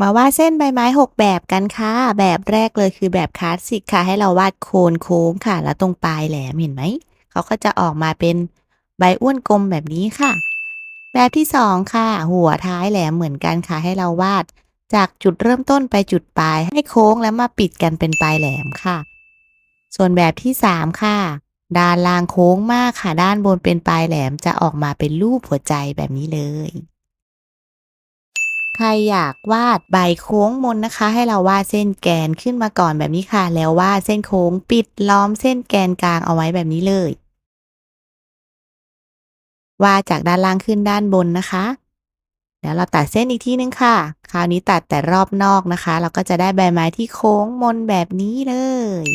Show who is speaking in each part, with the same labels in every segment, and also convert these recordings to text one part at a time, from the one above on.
Speaker 1: มาวาดเส้นใบไม้ 6 แบบกันค่ะ แบบแรกเลยคือแบบคลาสสิกค่ะ ให้เราวาดโคนโค้งค่ะ แล้วตรงปลายแหลมเห็นไหม เขาก็จะออกมาเป็นใบอ้วนกลมแบบนี้ค่ะ แบบที่ 2 ค่ะ หัวท้ายแหลมเหมือนกันค่ะ ให้เราวาด จากจุดเริ่มต้นไปจุดปลาย ให้โค้งแล้วมาปิดกันเป็นปลายแหลมค่ะ ส่วนแบบที่ 3 ค่ะ ด้านล่างโค้งมากค่ะ ด้านบนเป็นปลายแหลมจะออกมาเป็นรูปหัวใจแบบนี้เลย ใครอยากวาดใบโค้งมนนะคะ ให้เราวาดเส้นแกนขึ้นมาก่อนแบบนี้ค่ะ แล้ววาดเส้นโค้งปิดล้อมเส้นแกนกลางเอาไว้แบบนี้เลย วาดจากด้านล่างขึ้นด้านบนนะคะเดี๋ยวเราตัดเส้นอีกทีนึงค่ะ คราวนี้ตัดแต่รอบนอกนะคะ เราก็จะได้ใบไม้ที่โค้งมนแบบนี้เลย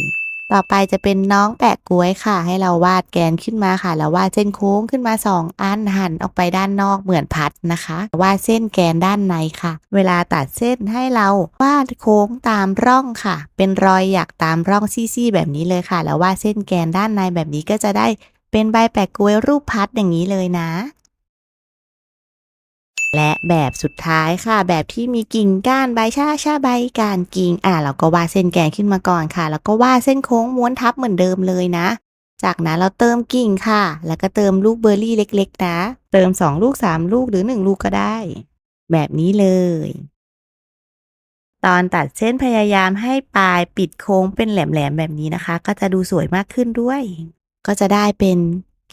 Speaker 1: ต่อไปจะเป็นน้องแปะกล้วยค่ะ ให้เราวาดแกนขึ้นมาค่ะ แล้ววาดเส้นโค้งขึ้นมา 2 อันหั่นออกไปด้านนอกเหมือนพัดนะคะ วาดเส้นแกนด้านในค่ะ เวลาตัดเส้นให้เราวาดโค้งตามร่องค่ะ เป็นรอยหยักตามร่องซี่ๆแบบนี้เลยค่ะ แล้ววาดเส้นแกนด้านในแบบนี้ก็จะได้เป็นใบแปะกล้วยรูปพัดอย่างนี้เลยนะ และแบบสุดท้ายค่ะ แบบที่มีกิ่งก้านใบชาชาใบก้านกิ่งอะเราก็วาดเส้นแกนขึ้นมาก่อนค่ะ แล้วก็วาดเส้นโค้งม้วนทับเหมือนเดิมเลยนะ จากนั้นเราเติมกิ่งค่ะ แล้วก็เติมลูกเบอร์รี่เล็ก ๆ นะ เติม 2 ลูก 3 ลูกหรือ 1 ลูกก็ได้ แบบนี้เลย ตอนตัดเส้นพยายามให้ปลายปิดโค้งเป็นแหลมๆแบบนี้นะคะ ก็จะดูสวยมากขึ้นด้วย ก็จะได้เป็น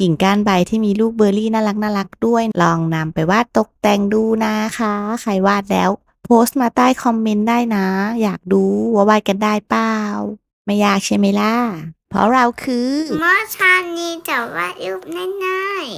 Speaker 1: กิ่งก้านใบที่มีลูกเบอร์รี่น่ารักน่ารักด้วย ลองนำไปวาดตกแต่งดูนะคะ ใครวาดแล้วโพสต์มาใต้คอมเมนต์ได้นะ อยากดูว่าวาดกันได้เปล่า ไม่ยากใช่ไหมล่ะ เพราะเราคือ
Speaker 2: เมื่อชานีจะวาดรูปง่ายๆ